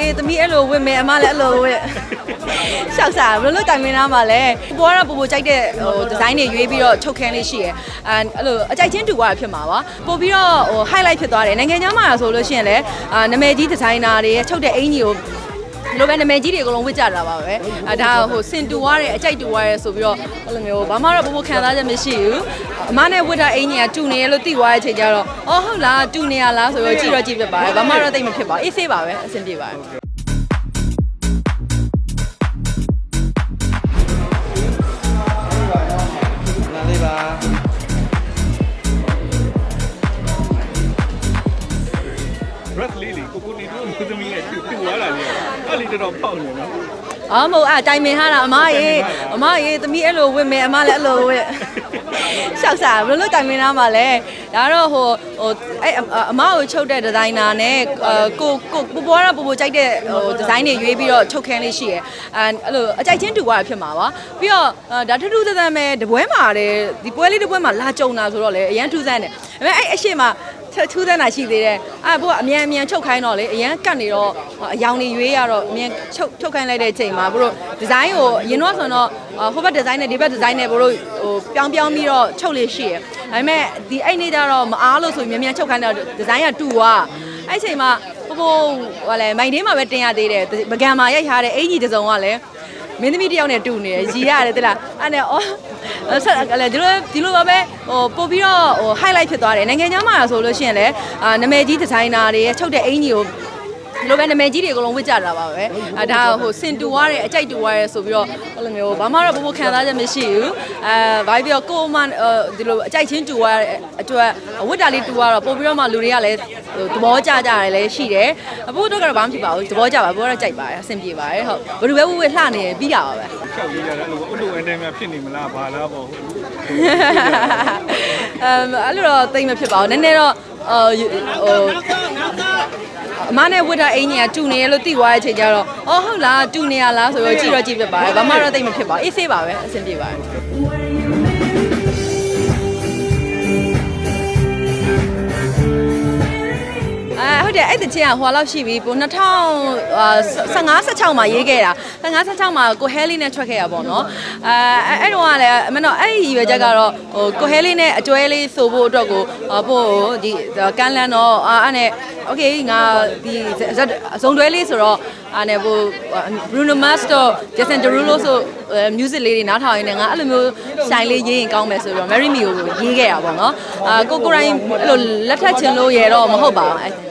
ရေးသမီးအဲ့လိုဝင့်မယ်အမလည်းအဲ့လိုဝင့်ရှောက်စားဘယ်လိုတိုင်မင်းသားမှာလဲပေါ်ကတော့ပူပူကြိုက်တဲ့ဟိုဒီဇိုင်းတွေရွေးပြီးတော့ချုပ်ခန်းလေးရှိရယ်အဲအဲ့လိုအကြိုက်ချင်းတူသွားတာဖြစ်မှာပါပို့ပြီးတော့ဟို highlight ဖြစ်သွားတယ်နိုင်ငံခြားမှာဆိုလို့ရှိရင်လည်းအာနာမည်ကြီးဒီဇိုင်နာတွေရဲ့ချုပ်တဲ့အင်ကြီးကို လိုပဲနာမည်ကြီးတွေအကုန်လုံးဝစ်ကြတာပါပဲအဲဒါဟိုစင်တူွားတယ်အကြိုက်တူွားတယ်ဆိုပြီးတော့အဲ့လိုမျိုးဘာမှတော့ဘဘခံစားချက်မရှိဘူးအမနဲ့ဝစ်တာအင်ကြီးကတူနေရလို့တိသွားတဲ့အချိန်ကျတော့အော်ဟုတ်လားတူနေရလားဆိုတော့ကြည့်တော့ကြည့်ဖြစ်ပါတယ်ဘာမှတော့တိတ်မဖြစ်ပါဘူးအေးဆေးပါပဲအဆင်ပြေပါတယ် အဲ့လေးတော်တော်ပေါက်နေနော်အော်မဟုတ်အတိုင်မင်ထားတာအမရေအမရေသမီးအဲ့လိုဝင့်မယ်အမလည်းအဲ့လိုဝင့်ရှောက်စားဘယ်လိုတိုင်မင်ထားမှာလဲဒါတော့ဟိုဟိုအဲ့အမကိုချုပ်တဲ့ဒီဇိုင်နာနဲ့ကိုကိုပူပေါ်တော့ပူပူကြိုက်တဲ့ဟိုဒီဇိုင်းတွေရွေးပြီးတော့ချုပ်ခန်းလေးရှိရယ်အဲအဲ့လိုအကြိုက်ချင်းတူသွားတာဖြစ်မှာပါပြီးတော့ဒါထူးထူးဆန်းဆန်းပဲတပွဲမှာတယ်ဒီပွဲလေးတစ်ပွဲမှာလာကြုံတာဆိုတော့လေအရန်ထူးဆန်းတယ်ဒါပေမဲ့အဲ့အရှိမ ထူးဆန်းတာရှိသေးတယ်အဲ့ဘိုကအမြန်အမြန်ချုပ်ခိုင်းတော့လေအရန်ကတ်နေတော့အယောင်တွေရွေးရတော့အမြန်ချုပ်ချုပ်ခိုင်းလိုက်တဲ့အချိန်မှာဘို့ဒီဇိုင်းကိုအရင်တော့ဆိုတော့ဟိုဘက်ဒီဇိုင်းနဲ့ဒီဘက်ဒီဇိုင်းနဲ့ဘို့ဟိုပြောင်းပြောင်းပြီးတော့ချုပ်လေးရှိရယ်ဒါပေမဲ့ဒီအဲ့နေ့ကျတော့မအားလို့ဆိုရင်မြန်မြန်ချုပ်ခိုင်းတော့ဒီဇိုင်းကတူသွားအဲ့အချိန်မှာဘို့ဘို့ဟိုလဲမိုင်တင်းမှာပဲတင်ရသေးတယ်ပကံမှာရိုက်ထားတဲ့အင်ကြီးတစ်စုံကလည်း မင်းသမီးတယောက်နဲ့တူနေတယ်ရီရတယ်တိလားအဲ့နဲ့အော်ဆက်လည်းဒီလိုဒီလိုပါပဲဟိုပို့ပြီးတော့ဟို highlight ဖြစ်သွားတယ်နိုင်ငံခြားမှာဆိုလို့ရှိရင်လည်းအာနာမည်ကြီးဒီဇိုင်နာတွေရဲ့ချုပ်တဲ့အင်ကြီးကိုလိုပဲနာမည်ကြီးတွေအကုန်လုံးဝစ်ကြတာပါပဲအဲဒါဟိုစင်တူသွားတယ်အကြိုက်တူသွားတယ်ဆိုပြီးတော့အဲ့လိုမျိုးဘာမှတော့ဘဘခံစားချက်မရှိဘူးအဲဘာပြီးတော့ကိုယ်မှဒီလိုအကြိုက်ချင်းတူသွားတဲ့အတွက်ဝစ်တာလေးတူသွားတော့ပို့ပြီးတော့မှလူတွေကလည်းဟို သဘောကျကြတယ်လည်းရှိတယ်အဖိုးတို့ကတော့ဘာမှဖြစ်ပါဘူးသဘောကျပါဘိုးကတော့ကြိုက်ပါတယ်အဆင်ပြေပါတယ်ဟုတ်ဘယ်လိုပဲဝစ်ဝစ်လှနေပြီးတာပါပဲချောက်ရေးရတယ်အဲ့လိုအလိုအန်တန်များဖြစ်နေမလားဘာလားပေါ့အမ်အဲ့လိုတော့တိတ်မဖြစ်ပါဘူးနည်းနည်းတော့ဟိုဟိုအမနဲ့ဝတ်တာအင်ကြီးကတူနေရလို့တိသွားတဲ့အချိန်ကျတော့အော်ဟုတ်လားတူနေရလားဆိုတော့ကြည့်တော့ကြည့်ဖြစ်ပါတယ်ဘာမှတော့တိတ်မဖြစ်ပါဘူးအေးဆေးပါပဲအဆင်ပြေပါတယ် တယ်အဲ့တချင်းကဟိုလောက်ရှိပြီပို2015 16မှာရေးခဲ့တာ15 16မှာကိုဟဲလီနဲ့ထွက်ခဲ့တာပေါ့နော်အဲအဲ့တော့ကလည်းမနော်အဲ့ဒီရွယ်ချက်ကတော့ဟိုကိုဟဲလီနဲ့အကျွဲလေးဆိုဖို့အတွက်ကိုပို့ဒီကန်းလန်းတော့အဲ့နဲ့ okay ငါဒီဇုံတွဲလေးဆိုတော့အဲ့နဲ့ပို့ Bruno Mars တော့ Jason Derulo ဆို music လေးတွေနားထောင်ရင်းနဲ့ငါအဲ့လိုမျိုးဆိုင်လေးရေးရင်ကောင်းမယ်ဆိုပြီးတော့ Marry Me ကိုရေးခဲ့တာပေါ့နော်အာကိုကိုရိုင်းအဲ့လိုလက်ထပ်ချင်လို့ရတော့မဟုတ်ပါဘူး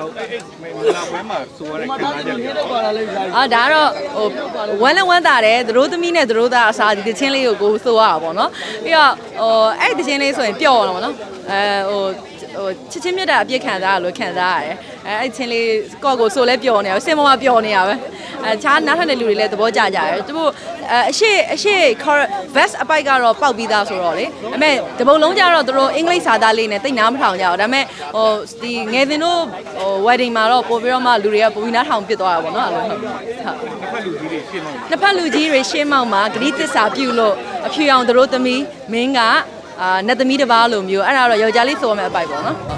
ဟုတ်အဲ့အဲ့မင်္ဂလာပွဲမှာဆိုရတဲ့ခံစားချက်တွေအာဒါကတော့ဟိုဝမ်းလည်းဝမ်းသာတယ်သတို့သမီးနဲ့သတို့သားအစားဒီတချင်းလေးကိုကိုဆိုရတာပေါ့နော်ပြီးတော့ဟိုအဲ့ဒီတချင်းလေးဆိုရင်ပျော့တော့ပေါ့နော်အဲဟိုဟိုချစ်ချင်းမြတ်တာအပြစ်ခံစားရလို့ခံစားရတယ်အဲအဲ့ချင်းလေးကော့ကိုဆိုလဲပျော်နေရစင်မမပျော်နေရပဲ အဲချားနားထတဲ့လူတွေလည်းသဘောကျကြတယ်သူတို့အရှိအရှိ vest အပိုက်ကတော့ပောက်ပြီးသားဆိုတော့လေဒါပေမဲ့တပုံလုံးကျတော့သူတို့အင်္ဂလိပ်စာသားလေးနဲ့တိတ်နားမထောင်ကြအောင်ဒါပေမဲ့ဟိုဒီငယ်စဉ်တို့ဟို wedding မှာတော့ပို့ပြီးတော့မှလူတွေကပိုပြီးနားထောင်ပြစ်သွားတာပေါ့နော်အဲ့လိုဟုတ်ဟုတ်တစ်ဖက်လူကြီးတွေရှင်းမောင်းနှစ်ဖက်လူကြီးတွေရှင်းမောက်မှာဂတိတစ္ဆာပြုလို့အဖြူအောင်တို့သမီးမင်းကအာနတ်သမီးတစ်ပါးလိုမျိုးအဲ့ဒါတော့ယောက်ျားလေးဆိုရမယ့်အပိုက်ပေါ့နော်ဟု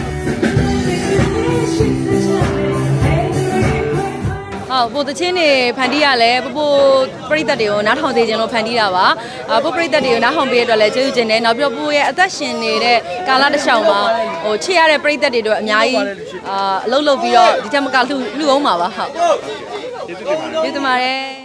တ် ပို့တချင်းနေဖန်တီးရလဲပို့ပို့ပြိသက်တွေကိုနားထောင်စေခြင်းလို့ဖန်တီးတာပါအာပို့ပြိသက်တွေကိုနားထောင်ပေးရတဲ့အတွက်လည်းကျေးဇူးတင်တယ်နောက်ပြီးတော့ပို့ရဲ့အသက်ရှင်နေတဲ့ကာလတစ်လျှောက်မှာဟိုချစ်ရတဲ့ပြိသက်တွေတို့အများကြီးအာအလုပ်လုပ်ပြီးတော့ဒီထက်မကလှလှအောင်ပါပါဟုတ်ကျေးဇူးတင်ပါတယ်ကျေးဇူးတင်ပါတယ်